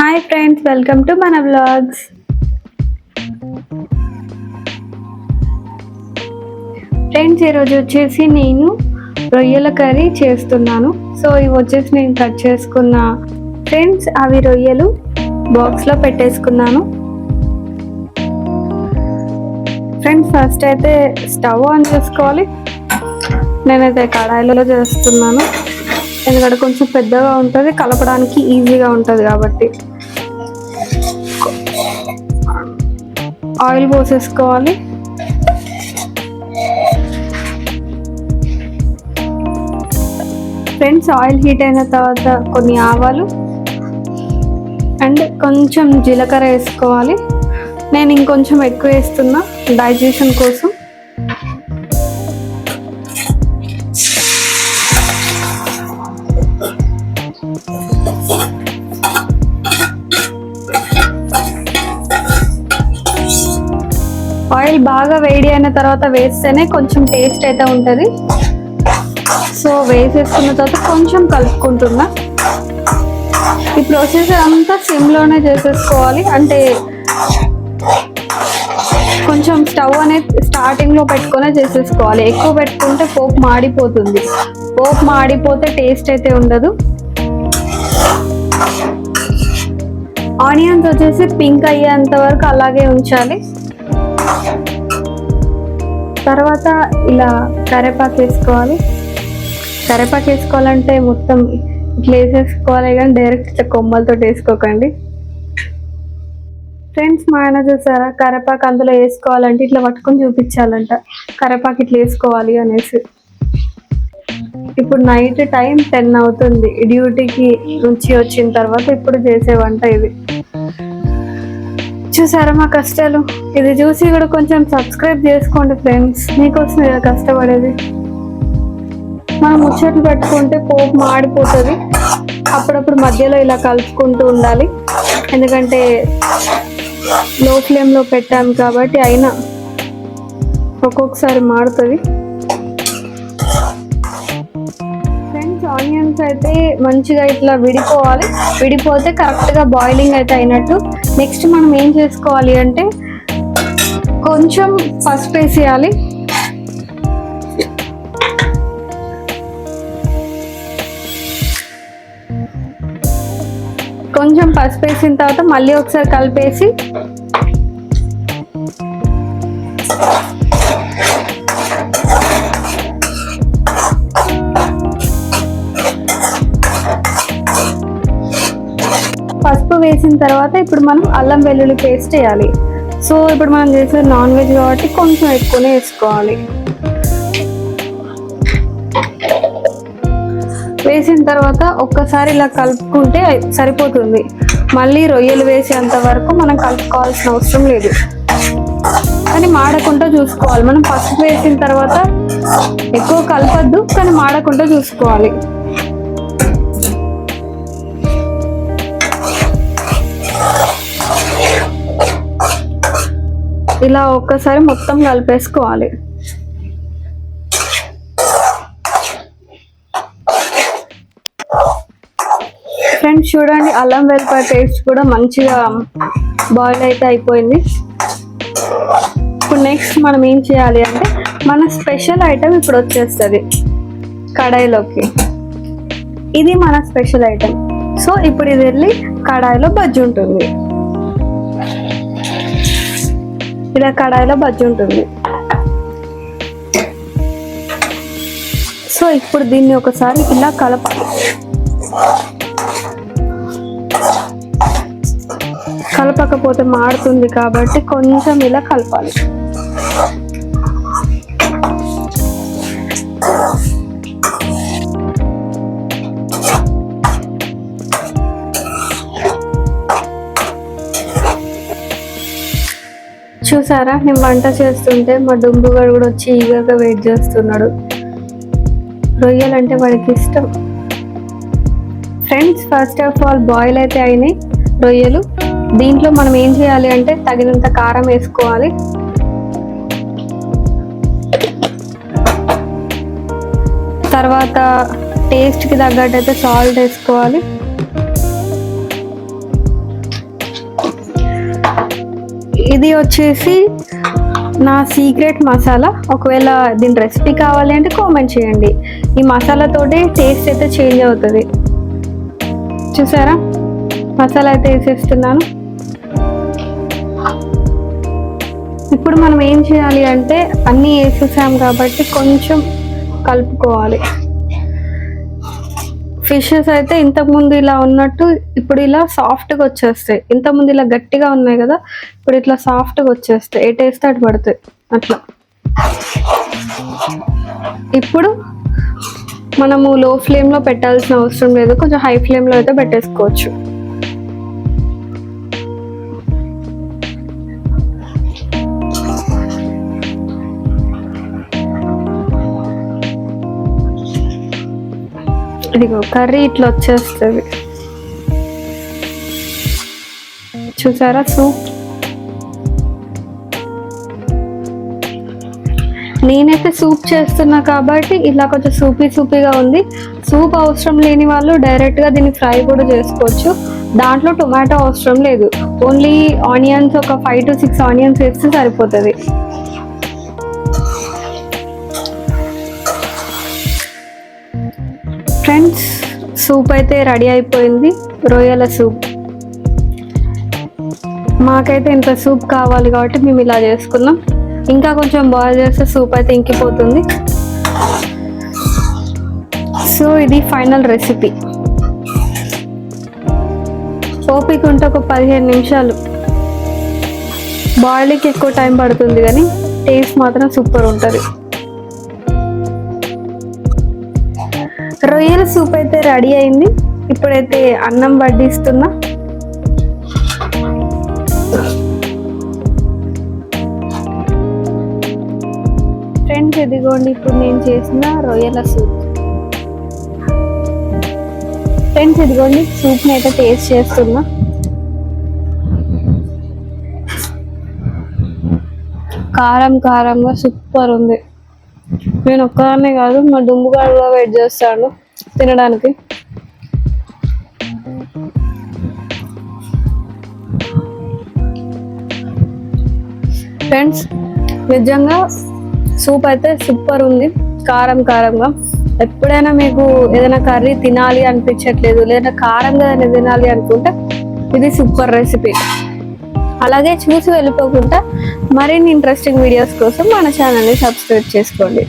Hi friends welcome to మన blogs friends ఈరోజు వచ్చేసి నేను రొయ్యల కర్రీ చేస్తున్నాను. సో ఇవి వచ్చేసి నేను కట్ చేసుకున్న ఫ్రెండ్స్ అవి రొయ్యలు బాక్స్లో పెట్టేసుకున్నాను. ఫ్రెండ్స్ ఫస్ట్ అయితే స్టవ్ ఆన్ చేసుకోవాలి. నేనైతే కడాయిలలో చేస్తున్నాను. ఎందుకంటే కొంచెం పెద్దగా ఉంటుంది కలపడానికి ఈజీగా ఉంటుంది కాబట్టి. ఆయిల్ పోసేసుకోవాలి. ఫ్రెండ్స్ ఆయిల్ హీట్ అయిన తర్వాత కొన్ని ఆవాలు అండ్ కొంచెం జీలకర్ర వేసుకోవాలి. నేను ఇంకొంచెం ఎక్కువ వేస్తున్నా డైజెషన్ కోసం. బాగా వేడి అయిన తర్వాత వేస్తేనే కొంచెం టేస్ట్ అయితే ఉంటుంది. సో వేసేసుకున్న తర్వాత కొంచెం కలుపుకుంటున్నా. ఈ ప్రాసెస్ అంతా సిమ్లోనే చేసేసుకోవాలి. అంటే కొంచెం స్టవ్ అనేది స్టార్టింగ్లో పెట్టుకునే చేసేసుకోవాలి. ఎక్కువ పెట్టుకుంటే పోపు మాడిపోతుంది. పోపు మాడిపోతే టేస్ట్ అయితే ఉండదు. ఆనియన్స్ వచ్చేసి పింక్ అయ్యేంత వరకు అలాగే ఉంచాలి. తర్వాత ఇలా కరేపాకు వేసుకోవాలి. కరేపాకు వేసుకోవాలంటే మొత్తం ఇట్లా వేసేసుకోవాలి కానీ డైరెక్ట్ కొమ్మలతో వేసుకోకండి. ఫ్రెండ్స్ మా ఆయన చూసారా? కరేపాకు అందులో వేసుకోవాలంటే ఇట్లా పట్టుకొని చూపించాలంట. కరేపాకు ఇట్లా వేసుకోవాలి అనేసి. ఇప్పుడు నైట్ టైం టెన్ అవుతుంది. డ్యూటీకి నుంచి వచ్చిన తర్వాత ఇప్పుడు చేసే వంట ఇది. చూసారా మా కష్టాలు? ఇది చూసి కూడా కొంచెం సబ్స్క్రైబ్ చేసుకోండి ఫ్రెండ్స్ మీకోసం ఇలా కష్టపడేది. మనం ముచ్చట్లు పెట్టుకుంటే పోపు మాడిపోతుంది అప్పుడప్పుడు మధ్యలో ఇలా కలుపుకుంటూ ఉండాలి. ఎందుకంటే లో ఫ్లేమ్లో పెట్టాం కాబట్టి అయినా ఒక్కొక్కసారి మాడుతుంది ఫ్రెండ్స్ ఆనియన్స్ అయితే మంచిగా ఇట్లా విడిపోవాలి. విడిపోతే కరెక్ట్గా బాయిలింగ్ అయితే అయినట్టు నెక్స్ట్ మనం ఏం చేసుకోవాలి అంటే కొంచెం పసుపు వేసేయాలి. కొంచెం పసుపు వేసిన తర్వాత మళ్ళీ ఒకసారి కలిపేసి వేసిన తర్వాత ఇప్పుడు మనం అల్లం వెల్లుల్లి పేస్ట్ వేయాలి. సో ఇప్పుడు మనం చేసే నాన్ వెజ్ కాబట్టి కొంచెం ఎక్కువనే వేసుకోవాలి. వేసిన తర్వాత ఒక్కసారి ఇలా కలుపుకుంటే సరిపోతుంది. మళ్ళీ రొయ్యలు వేసేంత వరకు మనం కలుపుకోవాల్సిన అవసరం లేదు. కానీ మాడకుండా చూసుకోవాలి. మనం పసుపు వేసిన తర్వాత ఎక్కువ కలపద్దు కానీ మాడకుండా చూసుకోవాలి. ఇలా ఒక్కసారి మొత్తం కలిపేసుకోవాలి. ఫ్రెండ్స్ చూడండి అల్లం వెల్లిపాయ పేస్ట్ కూడా మంచిగా బాయిల్ అయితే అయిపోయింది. ఇప్పుడు నెక్స్ట్ మనం ఏం చేయాలి అంటే మన స్పెషల్ ఐటమ్ ఇప్పుడు వచ్చేస్తుంది కడాయిలోకి. ఇది మన స్పెషల్ ఐటమ్ సో ఇప్పుడు ఇది వెళ్ళి కడాయిలో బజ్జి ఉంటుంది. ఇలా కడాయిలో బజ్జి ఉంటుంది. సో ఇప్పుడు దీన్ని ఒకసారి ఇలా కలపాలి కలపకపోతే మాడుతుంది కాబట్టి కొంచెం ఇలా కలపాలి. చూసారా? నేను వంట చేస్తుంటే మా డుంబుగాడు కూడా వచ్చి ఈగగా వెయిట్ చేస్తున్నాడు. రొయ్యలు అంటే వాడికి ఇష్టం. Friends first of all boil అయితే అయినాయి రొయ్యలు. దీంట్లో మనం ఏం చేయాలి అంటే తగినంత కారం వేసుకోవాలి. తర్వాత టేస్ట్కి తగ్గట్టు అయితే సాల్ట్ వేసుకోవాలి. ఇది వచ్చేసి నా సీక్రెట్ మసాలా ఒకవేళ దీని రెసిపీ కావాలి అంటే కామెంట్ చేయండి. ఈ మసాలాతోటే టేస్ట్ అయితే చేంజ్ అవుతుంది. చూసారా? మసాలా అయితే వేసేస్తున్నాను. ఇప్పుడు మనం ఏం చేయాలి అంటే అన్నీ వేసేసాం కాబట్టి కొంచెం కలుపుకోవాలి. ఫిషెస్ అయితే ఇంతకుముందు ఇలా ఉన్నట్టు ఇప్పుడు ఇలా సాఫ్ట్గా వచ్చేస్తాయి. ఇంతకుముందు ఇలా గట్టిగా ఉన్నాయి కదా ఇప్పుడు ఇట్లా సాఫ్ట్గా వచ్చేస్తాయి. ఏ టేస్ట్ అటు పడుతాయి? అట్లా. ఇప్పుడు మనము లో ఫ్లేమ్లో పెట్టాల్సిన అవసరం లేదు. కొంచెం హై ఫ్లేమ్లో అయితే పెట్టేసుకోవచ్చు. ఇదిగో కర్రీ ఇట్లా వచ్చేస్తుంది. చూసారా సూప్ నేనైతే సూప్ చేస్తున్నా కాబట్టి ఇలా కొంచెం సూపీ సూపీగా ఉంది. సూప్ అవసరం లేని వాళ్ళు డైరెక్ట్గా దీన్ని ఫ్రై కూడా చేసుకోవచ్చు. దాంట్లో టొమాటో అవసరం లేదు. ఓన్లీ ఆనియన్స్ ఒక ఫైవ్ టు సిక్స్ ఆనియన్స్ వేస్తే సరిపోతుంది. ఫ్రెండ్స్ సూప్ అయితే రెడీ అయిపోయింది రొయ్యల సూప్. మాకైతే ఇంత సూప్ కావాలి కాబట్టి మేము ఇలా చేసుకున్నాం. ఇంకా కొంచెం బాయిల్ చేస్తే సూప్ అయితే ఇంకిపోతుంది. సో ఇది ఫైనల్ రెసిపీ. ఓపిక ఉంటే ఒక పదిహేను నిమిషాలు. బాయిల్కి ఎక్కువ టైం పడుతుంది కానీ టేస్ట్ మాత్రం సూపర్ ఉంటుంది. రొయ్యల సూప్ అయితే రెడీ అయింది. ఇప్పుడైతే అన్నం వడ్డిస్తున్నా. ఫ్రెండ్స్ ఇదిగోండి ఇప్పుడు నేను చేసిన రొయ్యల సూప్. ఫ్రెండ్స్ ఇదిగోండి సూప్ని అయితే టేస్ట్ చేస్తున్నా. కారం కారంగా సూపర్ ఉంది. నేను ఒక్కదాన్నే కాదు మా దుమ్ముగాడు కూడా వెయిట్ చేస్తాడు తినడానికి. ఫ్రెండ్స్ నిజంగా సూప్ అయితే సూపర్ ఉంది. కారం కారంగా. ఎప్పుడైనా మీకు ఏదైనా కర్రీ తినాలి అనిపించట్లేదు లేదా కారంగా ఏదైనా తినాలి అనుకుంటే ఇది సూపర్ రెసిపీ అలాగే చూసి వెళ్ళిపోకుండా మరిన్ని ఇంట్రెస్టింగ్ వీడియోస్ కోసం మన ఛానల్ని సబ్స్క్రైబ్ చేసుకోండి.